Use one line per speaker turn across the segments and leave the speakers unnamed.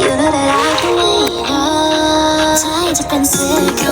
You know that I can wait up ใจจะ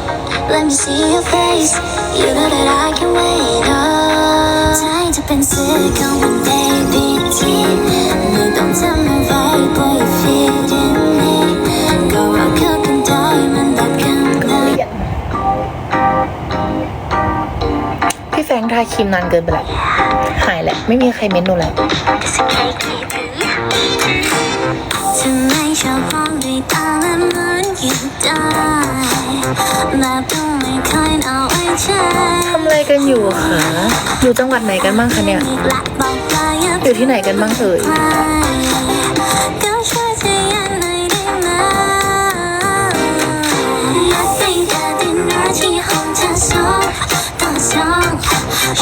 sh- Let me see your face. You know that I can wait up. Time to pencil going, baby. No, don't tell me right, boy, you feeling me. Go rock up and diamond, that can
พี่แฟรงค์ทาครีมนานเกินไปแล้วหายแหละ ไม่มีใครเม้นหนูแล้ว
ทำไมชอบมองด้วยตาและเหมือ
ทำอะไรกันอยู่คะอยู่จังหวัดไหนกันบ้างคะเนี่ย
อยู่
ที่ไหนกันบ้างเอ่ย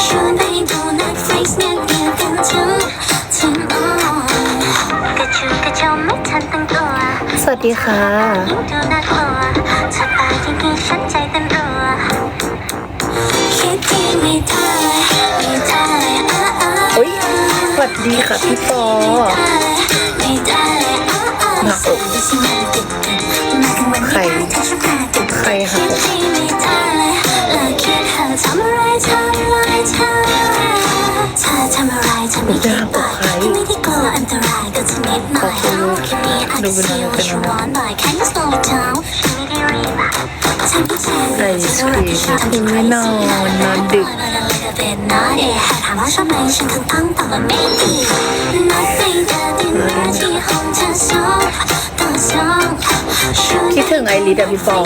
ชวน ด้ไม่ได้อะอะ
เฮ้ยสวัสดีค่ะพี่ปอ
ไม่ได้อะอะ
หนักอก
ดไปเดิ
นดิ
นเนอร์ที่ห้องเธอสองต่อสองชวน
คิดถึงไอริสอะพี่ปอ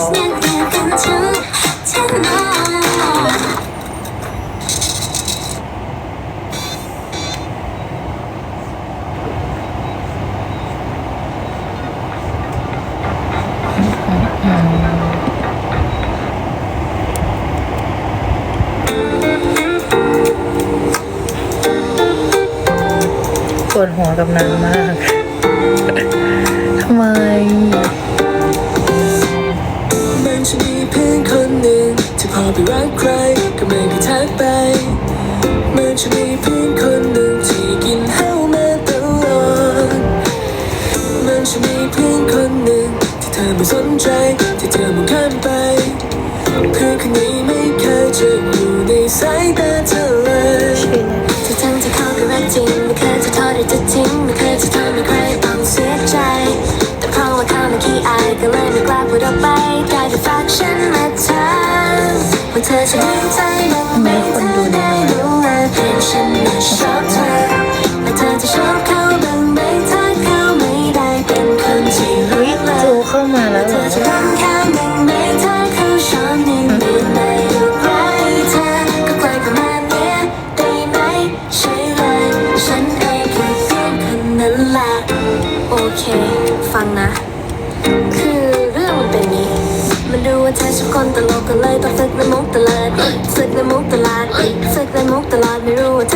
กันทั้งทั้งนอน
ปวดหัวกับนางมาก ทำไม
มันจะมีเพื่อนคนหนึ่งที่พอไปรักใครก็ไม่เคยทักไป มันจะมีเพื่อนคนหนึ่งที่กินเหล้ามาตลอด มันจะมีเพื่อนคนหนึ่งที่เธอไม่สนใจ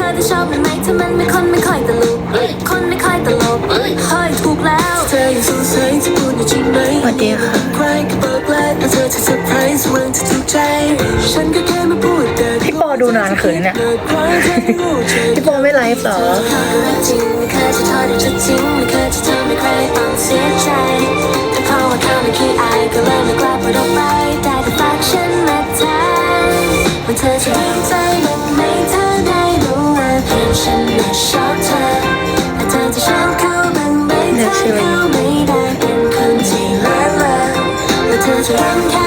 อจะ
ชอบมันไหมถ้ามันไม่คนไม่ค่อยตลกคนไม่ค่อยตลกเฮ้ยถูกแล้ว
เธอยังสงสัยจะพูดอยู่จริงไหม
สวัสดีค่ะ
ใครก็บอกแล้วว่าเธอจะเซอร์ไพรส์วันที่ถูกใจฉันก็แค่มาพูดแต่
พี่ปอดูนานเขินเนี่ย
เกิดใครเธอไม่รู้ใจ
พี่ปอไม่ไลฟ์เหรอ
เขาก็รักจริงไม่เคยจะทอดหรือจะทิ้งไม่เคยจะทำให้ใครต้องเสียใจแต่เพราะว่าเขาไม่ขี้อายก็เลย เราไม่ได้
เป็
น
คน
ที่ละ
ละและเธอจะรังแค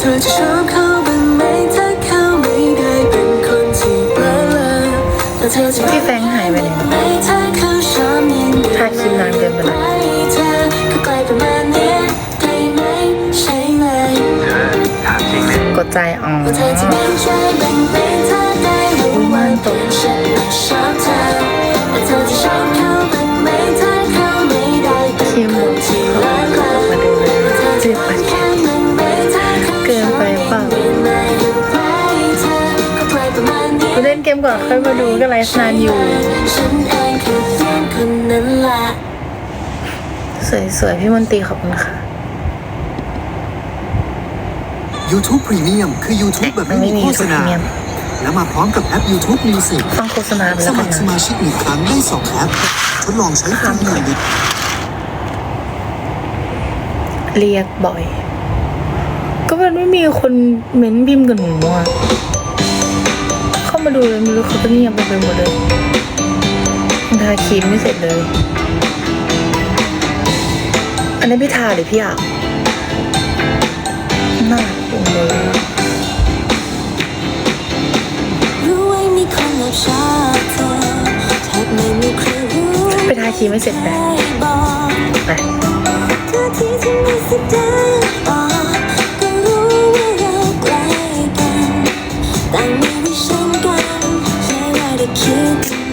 เธอจะชอบเขาบ้างไหมถ้าเขาไม่ได้เป็น
คน
ที่
เบลอแล้วเธอจะ
พี่แฟงหา
ยไปไหนถ้า
เขยถ้าคิดนานเกินไปหล้ไหม
กดใจอ๋อ ค่อยมาดูก็ไลฟ์นานอยู่
ฉันเองคือเพียงคนนั้นแหละ
สวยๆ พี่มนตรีขอบคุณค่ะ
YouTube Premium คือ YouTube แบบ
มัน
ไม่
ไม่
มี
มี
โฆษณา
Premium
และมาพร้อมกับแอป YouTube Music
ฟังโฆษณาไป
ส
แล้วกั
มันคร
นะ
สมาชิกหนึ่งครั้งได้สองแอปทดลองใช้ฟรีหนึ่งเดือน
เรียกบ่อย ก็มันไม่มีคนเม้นพิมพ์กับหนูอะเข้า มาดูเลยไม่รู้เขาก็เงียบไปไปหมดเลยยังทาครีมไม่เสร็จเลย อันนี้พี่ทาหรือพี่อะน่ารักจังเลย
ไป
ทาครีมไม่เสร็จไป
ได้บ
ไป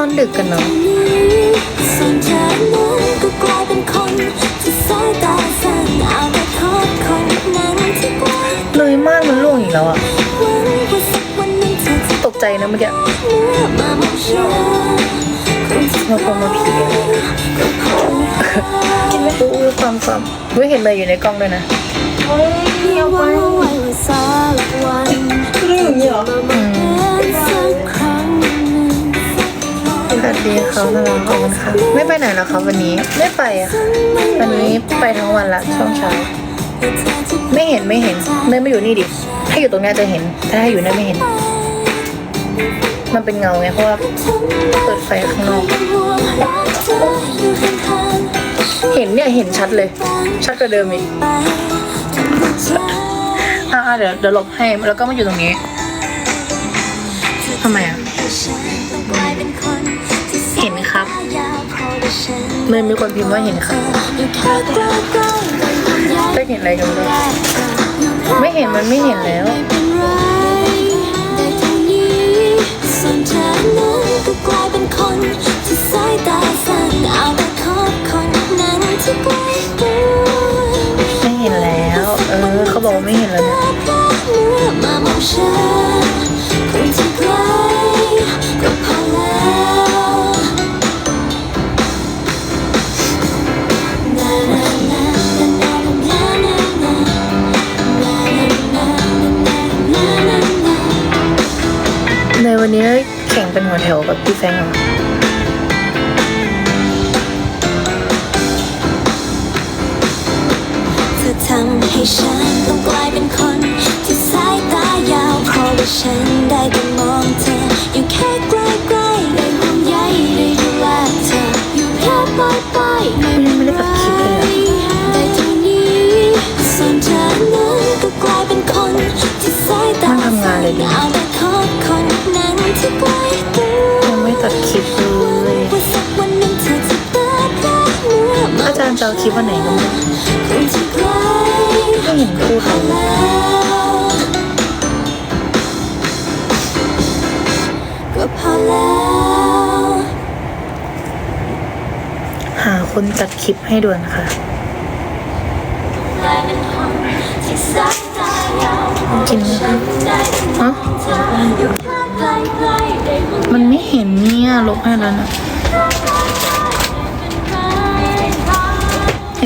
อนดึกกันเนาะเลยมาก
มันล่วงอีกแล้วอะตกใจนะเมื่อกี้
เราคง
มาผีเห็
นไหม
อุ้ยความความอุ้เห็นอะไรอยู่ในกล้องด้วยนะ
เฮ้ยเอาไปเรื่องอย่างนี้เหรอ
สวัสดีเขาน่ารักขอบคุณค่ะไม่ไปไหนแล้วครับวันนี้ไม่ไปอะค่ะวันนี้ไปทั้งวันละช่วงเช้าไม่เห็นไม่เห็นเนยไม่อยู่นี่ดิถ้าอยู่ตรงเนี้ยจะเห็นแต่ถ้าอยู่เนี่ยไม่เห็น มันเป็นเงาไงเพราะว่าเปิดไฟข้างนอก เห็นเนี่ยเห็นชัดเลย ชัดกว่าเดิมอีกอ่าเดี๋ยวเดี๋ยวหลบให้แล้วก็มาอยู่ตรงนี้ทำไมอะเห็นครับ เลยมีคนพิมพ์ว่าเห็นค่ะได้เห็นอะไรกันบ้างไม่เห็นมันไม่เห็นแล้วไม่เห็นแล้ว เออ เขาบอกว่าไม่เห็นแล้ว นี้
แข่
งเป็นหัวแถวกับพี่แฟงเหรอ
เธอทำให้ฉันต้องกลายเป็นคนที่สายตายาวเพราะว่าฉันได้แต่มองเธออยู่แค่ใกล้ๆได้ห่วงใยได้ดูแลเธออยู่แค่ปลายๆไม่เป็นไรได้ จะ
คิดว่าไหนกั
น
ไม่เห็นพูด
ก็พอแล้ว
หาคนตัดคลิปให้ด่วนค่ะ
กิน
ฮะมั
นไม่เห็
นเนี่ยลบให้แล้วนะ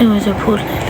it was a portland